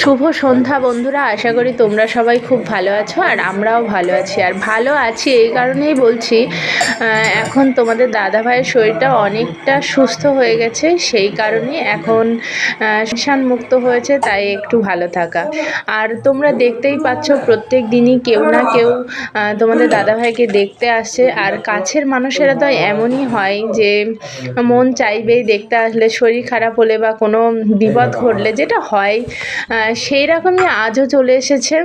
শুভ সন্ধ্যা বন্ধুরা, আশা করি তোমরা সবাই খুব ভালো আছো আর আমরাও ভালো আছি। আর ভালো আছি এই কারণেই বলছি এখন তোমাদের দাদা ভাইয়ের শরীরটা অনেকটা সুস্থ হয়ে গেছে, সেই কারণে এখন শান মুক্ত হয়েছে, তাই একটু ভালো থাকা। আর তোমরা দেখতেই পাচ্ছ, প্রত্যেক দিনই কেউ না কেউ তোমাদের দাদা ভাইকে দেখতে আসছে আর কাছের মানুষেরা তো এমনই হয় যে, মন চাইবেই দেখতে আসলে, শরীর খারাপ হলে বা কোনো বিপদ ঘটলে যেটা হয় সেই রকমই আজও চলে এসেছে।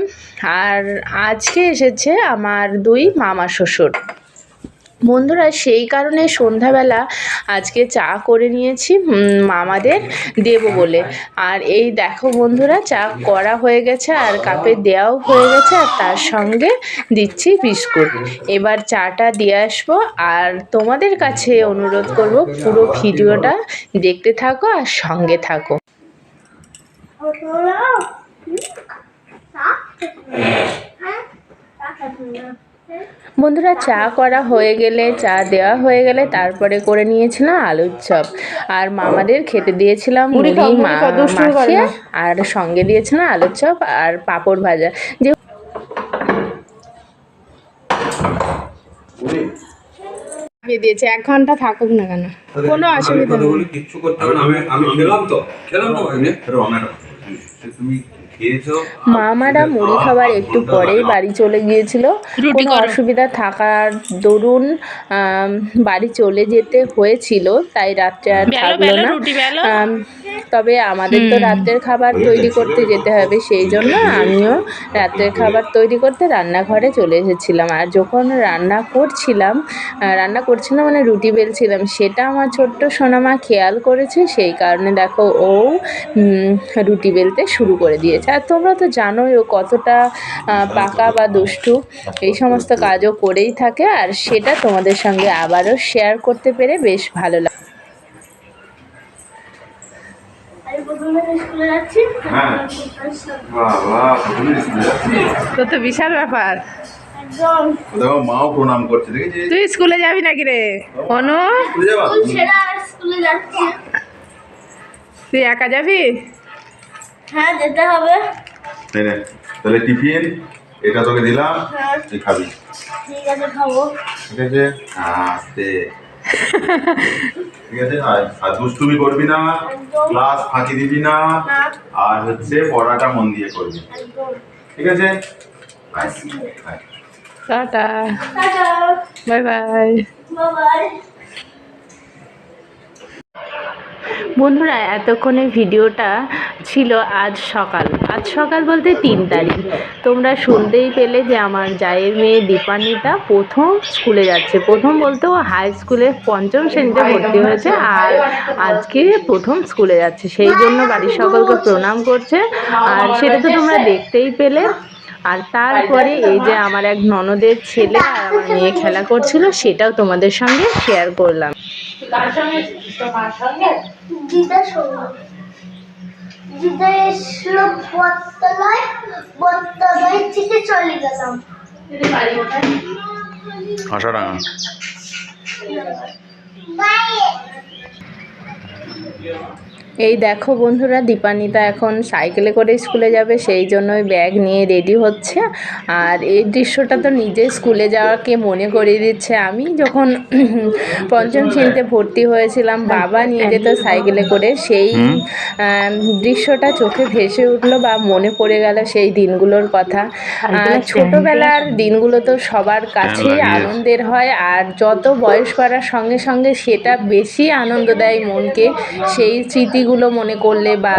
আর আজকে এসেছে আমার দুই মামা শ্বশুর। বন্ধুরা, সেই কারণে সন্ধ্যাবেলা আজকে চা করে নিয়েছি মামাদের দেবো বলে। আর এই দেখো বন্ধুরা, চা করা হয়ে গেছে, আর কাপে দেওয়াও হয়ে গেছে, আর তার সঙ্গে দিচ্ছি বিস্কুট। এবার চাটা দিয়ে আসব, আর তোমাদের কাছে অনুরোধ করব পুরো ভিডিওটা দেখতে থাকো আর সঙ্গে থাকো। বন্ধুরা চা করা হয়ে গেলে চা দেওয়া হয়ে গেলে তারপরে করে নিয়েছিলাম আলুর চপ। আর মামাদের খেতে দিয়েছিলাম মুড়ি মা- মাখিয়ে আর সঙ্গে দিয়েছিলাম আলুর চপ আর পাঁপড় ভাজা। যে দিয়েছে এক ঘণ্টা থাকুক না কেন? কোনো অসুবিধা নেই। কিচ্ছু করতে হবে না। আমি আমি খেলাম তো। খেলাম তো মামারা মুড়ি খাবার একটু পরেই বাড়ি চলে গিয়েছিল। কোনো অসুবিধা থাকার দরুন বাড়ি চলে যেতে হয়েছিল তাই রাত্রে আর থাকল না। তবে আমাদের তো রাত্রের খাবার তৈরি করতে যেতে হবে সেই জন্য আমিও রাত্রের খাবার তৈরি করতে রান্নাঘরে চলে এসেছিলাম। আর যখন রান্না করছিলাম রান্না করছিলাম মানে রুটি বেলছিলাম সেটা আমার ছোট্ট সোনামা খেয়াল করেছে সেই কারণে দেখো ও রুটি বেলতে শুরু করে দিয়েছে। আর তোমরা তো জানোই ও কতটা পাকা বা দুষ্টু এই সমস্ত কাজও করেই থাকে আর সেটা তোমাদের সঙ্গে আবারও শেয়ার করতে পেরে বেশ ভালো লাগে আমি প্রথমে স্কুলে যাচ্ছি হ্যাঁ। বাবা তুমি স্কুলে যাচ্ছিস? তো তো বিশাল ব্যাপার। একদম। মাও প্রণাম করছে দেখেছিস? তুই স্কুলে যাবি নাকি রে? অনু? তুই একা যাবি? হ্যাঁ যেতে হবে। তাহলে টিফিন এটা তোকে দিলাম হ্যাঁ। তুই খাবি। ঠিক আছে খাব। ঠিক আছে? আস্তে। ঠিক আছে আর দুষ্টুমি করবি না ক্লাস ফাঁকি দিবি না আর হচ্ছে পড়াটা মন দিয়ে করবি। ঠিক আছে? টাটা। Bye bye. বন্ধুরা এতক্ষণে ভিডিওটা ছিল আজ সকাল। আজ সকাল বলতে তিন তারিখ। তোমরা শুনতেই পেলে যে আমার জায়ের মেয়ে দীপান্বিতা প্রথম স্কুলে যাচ্ছে। প্রথম বলতে ও হাই স্কুলে পঞ্চম শ্রেণীতে ভর্তি হয়েছে আর আজকে প্রথম স্কুলে যাচ্ছে। সেই জন্য বাড়ির সকলকে প্রণাম করছে। আর সেটা তো তোমরা দেখতেই পেলে। আর তারপরে এই যে আমার এক ননদের ছেলে আর আমার মেয়ে খেলা করছিল সেটাও তোমাদের সঙ্গে শেয়ার করলাম। দিদা এসলো বটতলায় বটতলায় থেকে চলে গেলাম। আশারাঙা এই দেখো বন্ধুরা দীপানিতা এখন সাইকেলে করে স্কুলে যাবে সেই জন্য ওই ব্যাগ নিয়ে রেডি হচ্ছে। আর এই দৃশ্যটা তো নিজে স্কুলে যাওয়াকে মনে করিয়ে দিচ্ছে। আমি যখন পঞ্চম শ্রেণীতে ভর্তি হয়েছিলাম বাবা নিয়ে যেত সাইকেলে করে সেই দৃশ্যটা চোখে ভেসে উঠল বা মনে পড়ে গেল সেই দিনগুলোর কথা। আর ছোটোবেলার দিনগুলো তো সবার কাছেই আনন্দের হয় আর যত বয়স বাড়ার সঙ্গে সঙ্গে সেটা বেশি আনন্দ দেয় মনকে সেই স্মৃতিগুলো মনে করলে বা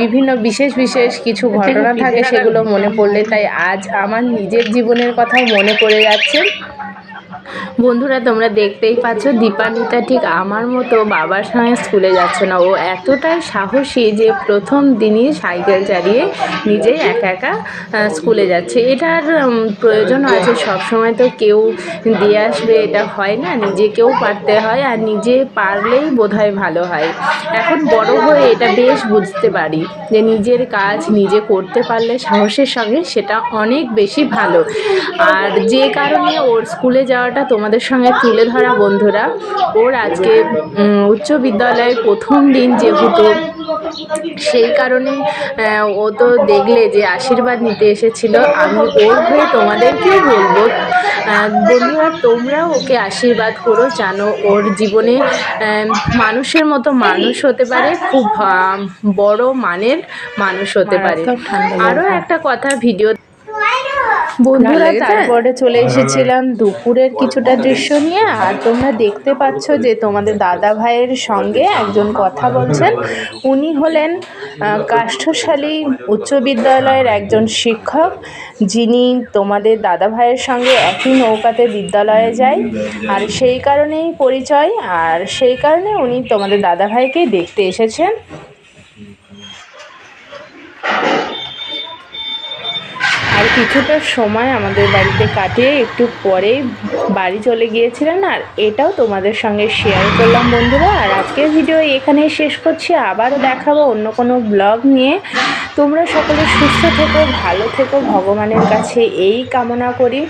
বিভিন্ন বিশেষ বিশেষ কিছু ঘটনা থাকে সেগুলো মনে পড়লে তাই আজ আমার নিজের জীবনের কথাও মনে পড়ে যাচ্ছে। বন্ধুরা, তোমরা দেখতেই পাচ্ছ দীপান্বিতা ঠিক আমার মতো বাবার সঙ্গে স্কুলে যাচ্ছে না। ও এতটাই সাহসী যে প্রথম দিনই সাইকেল চালিয়ে নিজেই একা একা স্কুলে যাচ্ছে। এটার প্রয়োজন আছে সবসময় তো কেউ দিয়ে আসবে, এটা হয় না। নিজেকেও পারতে হয় আর নিজে পারলেই বোধহয় ভালো হয়। এখন বড় হয়ে এটা বেশ বুঝতে পারি যে নিজের কাজ নিজে করতে পারলে সাহসের সঙ্গে সেটা অনেক বেশি ভালো। আর যে কারণে ওর স্কুলে যাওয়াটা তোমাদের সঙ্গে তুলে ধরা বন্ধুরা। ওর আজকে উচ্চ বিদ্যালয়ের প্রথম দিন যেহেতু সেই কারণে ও তো দেখলে যে আশীর্বাদ নিতে এসেছিল। আমি ওর হয়ে তোমাদেরকেও বলব বন্ধুরা তোমরাও ওকে আশীর্বাদ করো জানো ওর জীবনে মানুষের মতো মানুষ হতে পারে খুব বড় মানের মানুষ হতে পারে। আরও একটা কথা ভিডিও বন্ধুরা তারপরে চলে এসেছিলাম দুপুরের কিছুটা দৃশ্য নিয়ে আর তোমরা দেখতে পাচ্ছ যে তোমাদের দাদা ভাইয়ের সঙ্গে একজন কথা বলছেন। উনি হলেন কাষ্ঠশালী উচ্চ বিদ্যালয়ের একজন শিক্ষক যিনি তোমাদের দাদা ভাইয়ের সঙ্গে একই নৌকাতে বিদ্যালয়ে যায়। আর সেই কারণেই পরিচয় আর সেই কারণে উনি তোমাদের দাদা ভাইকে দেখতে এসেছেন। আর কিছুটা সময় আমাদের বাড়িতে কাটিয়ে একটু পরে বাড়ি চলে গিয়েছিলেন আর এটাও তোমাদের সঙ্গে শেয়ার করলাম বন্ধুরা। আর আজকের ভিডিও এখানে শেষ করছি। আবারও দেখাবো অন্য কোনো ব্লগ নিয়ে। তোমরা সকলে সুস্থ থেকো, ভালো থেকো, ভগবানের কাছে এই কামনা করি।